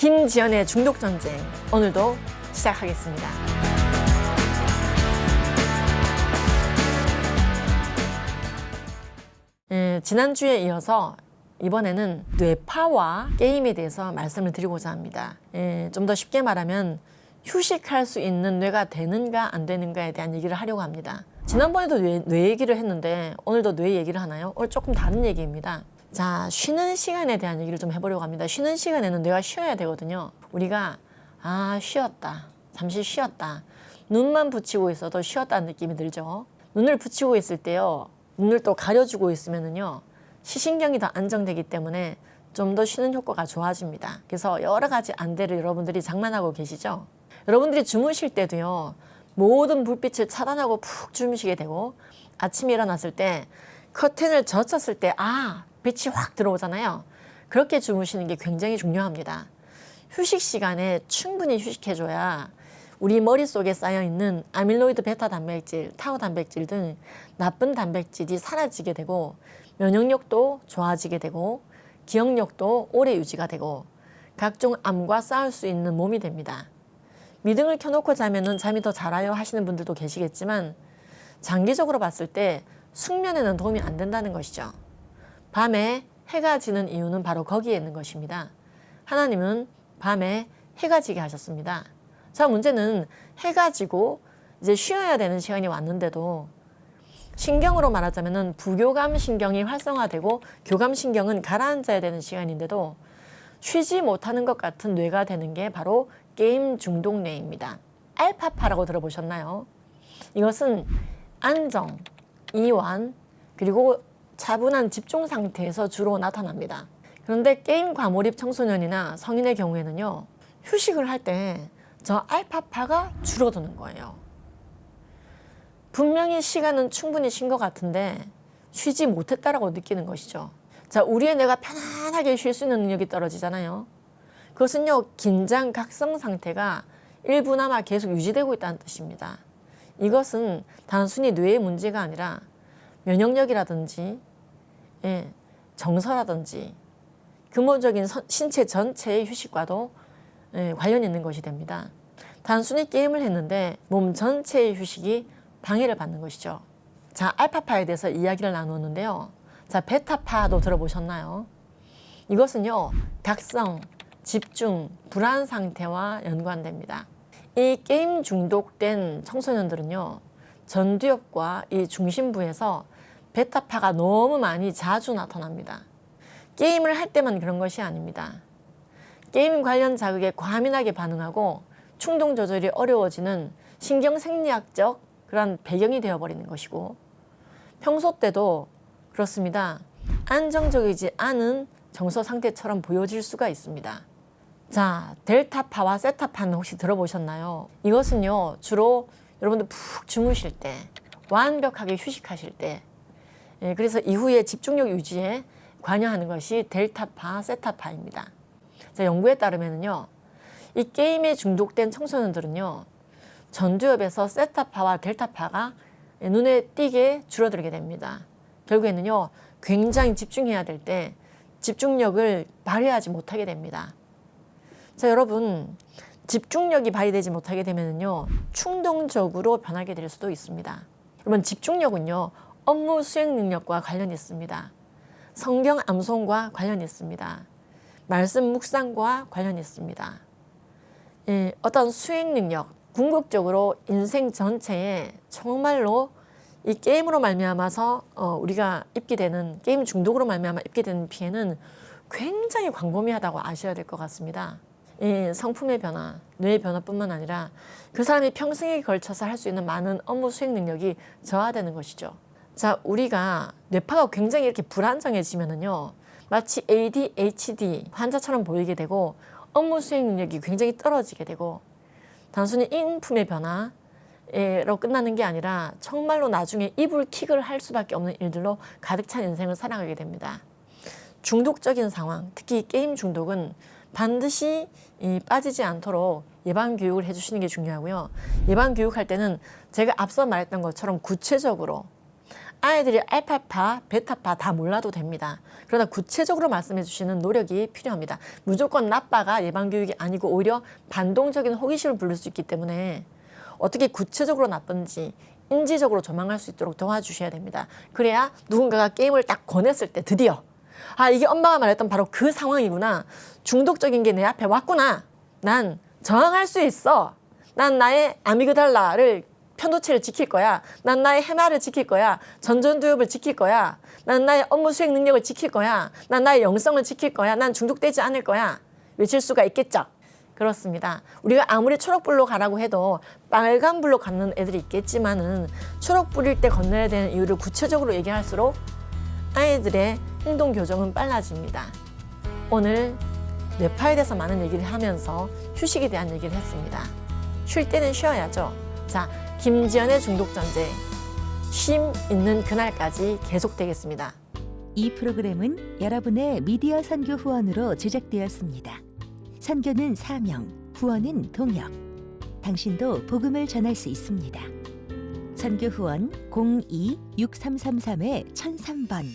김지연의 중독 전쟁 오늘도 시작하겠습니다. 예, 지난주에 이어서 이번에는 뇌파와 게임에 대해서 말씀을 드리고자 합니다. 예, 좀더 쉽게 말하면 휴식할 수 있는 뇌가 되는가 안 되는가에 대한 얘기를 하려고 합니다. 지난번에도 뇌, 뇌 얘기를 했는데 오늘도 뇌 얘기를 하나요? 오늘 조금 다른 얘기입니다. 자, 쉬는 시간에 대한 얘기를 좀 해보려고 합니다. 쉬는 시간에는 뇌가 쉬어야 되거든요. 우리가 아 쉬었다, 잠시 쉬었다, 눈만 붙이고 있어도 쉬었다는 느낌이 들죠. 눈을 붙이고 있을 때요, 눈을 또 가려주고 있으면은요, 시신경이 더 안정되기 때문에 좀 더 쉬는 효과가 좋아집니다. 그래서 여러 가지 안대를 여러분들이 장만하고 계시죠. 여러분들이 주무실 때도요, 모든 불빛을 차단하고 푹 주무시게 되고 아침에 일어났을 때 커튼을 젖혔을 때 아, 빛이 확 들어오잖아요. 그렇게 주무시는 게 굉장히 중요합니다. 휴식 시간에 충분히 휴식해줘야 우리 머릿속에 쌓여있는 아밀로이드 베타 단백질, 타우 단백질 등 나쁜 단백질이 사라지게 되고 면역력도 좋아지게 되고 기억력도 오래 유지가 되고 각종 암과 싸울 수 있는 몸이 됩니다. 미등을 켜놓고 자면은 잠이 더 잘 와요 하시는 분들도 계시겠지만 장기적으로 봤을 때 숙면에는 도움이 안 된다는 것이죠. 밤에 해가 지는 이유는 바로 거기에 있는 것입니다. 하나님은 밤에 해가 지게 하셨습니다. 자, 문제는 해가 지고 이제 쉬어야 되는 시간이 왔는데도 신경으로 말하자면은 부교감 신경이 활성화되고 교감 신경은 가라앉아야 되는 시간인데도 쉬지 못하는 것 같은 뇌가 되는 게 바로 게임 중독 뇌입니다. 알파파라고 들어보셨나요? 이것은 안정, 이완, 그리고 차분한 집중 상태에서 주로 나타납니다. 그런데 게임 과 몰입 청소년이나 성인의 경우에는요, 휴식을 할 때 저 알파파가 줄어드는 거예요. 분명히 시간은 충분히 쉰 것 같은데 쉬지 못했다라고 느끼는 것이죠. 자, 우리의 뇌가 편안하게 쉴 수 있는 능력이 떨어지잖아요. 그것은요, 긴장 각성 상태가 일부나마 계속 유지되고 있다는 뜻입니다. 이것은 단순히 뇌의 문제가 아니라 면역력이라든지, 예, 정서라든지, 근본적인 선- 신체 전체의 휴식과도 예, 관련 있는 것이 됩니다. 단순히 게임을 했는데 몸 전체의 휴식이 방해를 받는 것이죠. 자, 알파파에 대해서 이야기를 나누었는데요. 자, 베타파도 들어보셨나요? 이것은요, 각성, 집중, 불안 상태와 연관됩니다. 이 게임 중독된 청소년들은요, 전두엽과 이 중심부에서 베타파가 너무 많이 자주 나타납니다. 게임을 할 때만 그런 것이 아닙니다. 게임 관련 자극에 과민하게 반응하고 충동 조절이 어려워지는 신경 생리학적 그런 배경이 되어버리는 것이고 평소 때도 그렇습니다. 안정적이지 않은 정서 상태처럼 보여질 수가 있습니다. 자, 델타파와 세타파는 혹시 들어보셨나요? 이것은요, 주로 여러분들 푹 주무실 때, 완벽하게 휴식하실 때, 예, 그래서 이후에 집중력 유지에 관여하는 것이 델타파, 세타파입니다. 자, 연구에 따르면요, 이 게임에 중독된 청소년들은요, 전두엽에서 세타파와 델타파가 눈에 띄게 줄어들게 됩니다. 결국에는요, 굉장히 집중해야 될 때 집중력을 발휘하지 못하게 됩니다. 자, 여러분, 집중력이 발휘되지 못하게 되면요, 충동적으로 변하게 될 수도 있습니다. 여러분, 집중력은요, 업무 수행 능력과 관련이 있습니다. 성경 암송과 관련이 있습니다. 말씀 묵상과 관련이 있습니다. 예, 어떤 수행 능력, 궁극적으로 인생 전체에 정말로 이 게임으로 말미암아서 어, 우리가 입게 되는 게임 중독으로 말미암아 입게 되는 피해는 굉장히 광범위하다고 아셔야 될 것 같습니다. 이 성품의 변화, 뇌의 변화뿐만 아니라 그 사람이 평생에 걸쳐서 할 수 있는 많은 업무 수행 능력이 저하되는 것이죠. 자, 우리가 뇌파가 굉장히 이렇게 불안정해지면은요, 마치 ADHD 환자처럼 보이게 되고 업무 수행 능력이 굉장히 떨어지게 되고 단순히 인품의 변화로 끝나는 게 아니라 정말로 나중에 이불 킥을 할 수밖에 없는 일들로 가득 찬 인생을 살아가게 됩니다. 중독적인 상황, 특히 게임 중독은 반드시 이 빠지지 않도록 예방 교육을 해주시는 게 중요하고요. 예방 교육할 때는 제가 앞서 말했던 것처럼 구체적으로 아이들이 알파파, 베타파 다 몰라도 됩니다. 그러나 구체적으로 말씀해 주시는 노력이 필요합니다. 무조건 나빠가 예방교육이 아니고 오히려 반동적인 호기심을 부를 수 있기 때문에 어떻게 구체적으로 나쁜지 인지적으로 조망할 수 있도록 도와주셔야 됩니다. 그래야 누군가가 게임을 딱 권했을 때 드디어 아 이게 엄마가 말했던 바로 그 상황이구나. 중독적인 게 내 앞에 왔구나. 난 저항할 수 있어. 난 나의 아미그달라를 편도체를 지킬 거야. 난 나의 해마를 지킬 거야. 전전두엽을 지킬 거야. 난 나의 업무 수행 능력을 지킬 거야. 난 나의 영성을 지킬 거야. 난 중독되지 않을 거야. 외칠 수가 있겠죠. 그렇습니다. 우리가 아무리 초록불로 가라고 해도 빨간불로 가는 애들이 있겠지만은 초록불일 때 건너야 되는 이유를 구체적으로 얘기할수록 아이들의 행동 교정은 빨라집니다. 오늘 뇌파에 대해서 많은 얘기를 하면서 휴식에 대한 얘기를 했습니다. 쉴 때는 쉬어야죠. 자, 김지연의 중독 전쟁 쉼 있는 그날까지 계속되겠습니다. 이 프로그램은 여러분의 미디어 선교 후원으로 제작되었습니다. 선교는 사명, 후원은 동역. 당신도 복음을 전할 수 있습니다. 선교 후원 02-6333-1003번